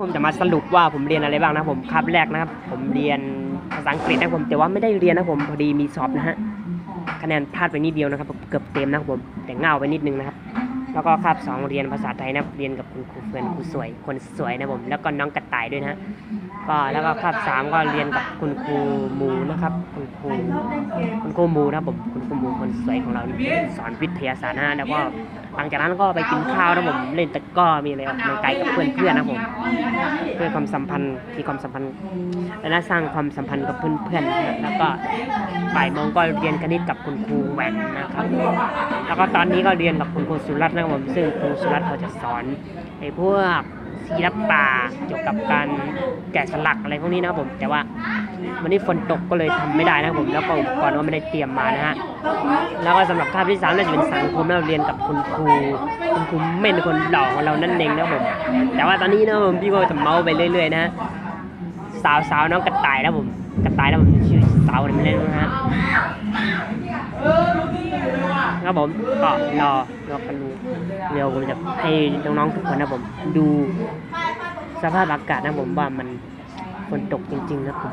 ผมจะมาสรุปว่าผมเรียนอะไรบ้างนะผมคาบแรกนะครับ ผมเรียนภาษาอังกฤษนะผมแต่ว่าไม่ได้เรียนนะผมพอดีมีสอบนะฮะคะแนนพลาดไปนิดเดียวนะครับ เกือบเต็มนะครับผมแต่เง่าไปนิดนึงนะครับ แล้วก็คาบสองเรียนภาษาไทยนะเรียนกับคุณครูเฟือนครูสวยคนสวยนะผม แล้วก็น้องกระต่ายด้วยนะก็แล้วก็คาบสามก็เรียนกับคุณครูหมูนะครับคุณครูคุณครูหมูนะผมคุณครูหมูคนสวยของเราสอนวิทยาศาสตร์นะแล้วก็หลังจากนั้นก็ไปกินข้าวนะผมเล่นตะก้อมีอะไรออกกำลังกายกับเพื่อนๆนะผมเพื่อความสัมพันธ์มีความสัมพันธ์และสร้างความสัมพันธ์กับเพื่อนๆนะแล้วก็ บ่ายโมงก็เรียนคณิตกับคุณครูแหวนนะครับ แล้วก็ตอนนี้ก็เรียนกับคุณครูสุรัตน์นะครับผมซึ่งครูสุรัตน์เขาจะสอนไอ้พวกศิลปะเกี่ยวกับการแกะสลักอะไรพวกนี้นะครับผม แต่ว่าวันนี้ฝนตกก็เลยทำไม่ได้นะครับผม แล้วก็อุปกรณ์ก็ไม่ได้เตรียมมานะฮะ แล้วก็สำหรับคาบที่สามน่าจะเป็นสังคมเราเรียนกับคุณครูคุณครูเม่นคนหล่อของเรานั่นเองนะครับผม แต่ว่าตอนนี้นะผมพี่ก็จะเมาไปเรื่อยๆนะ สาวสาวน้องกระต่ายนะผมกระต่ายนะผมชื่อสาวอะไรไม่เล่นะฮะครับผมก็รอรอกันดูเดี๋ยวผมจะให้น้องๆทุกคนนะผมดูสภาพอากาศนะผมว่ามันฝนตกจริงๆนะผม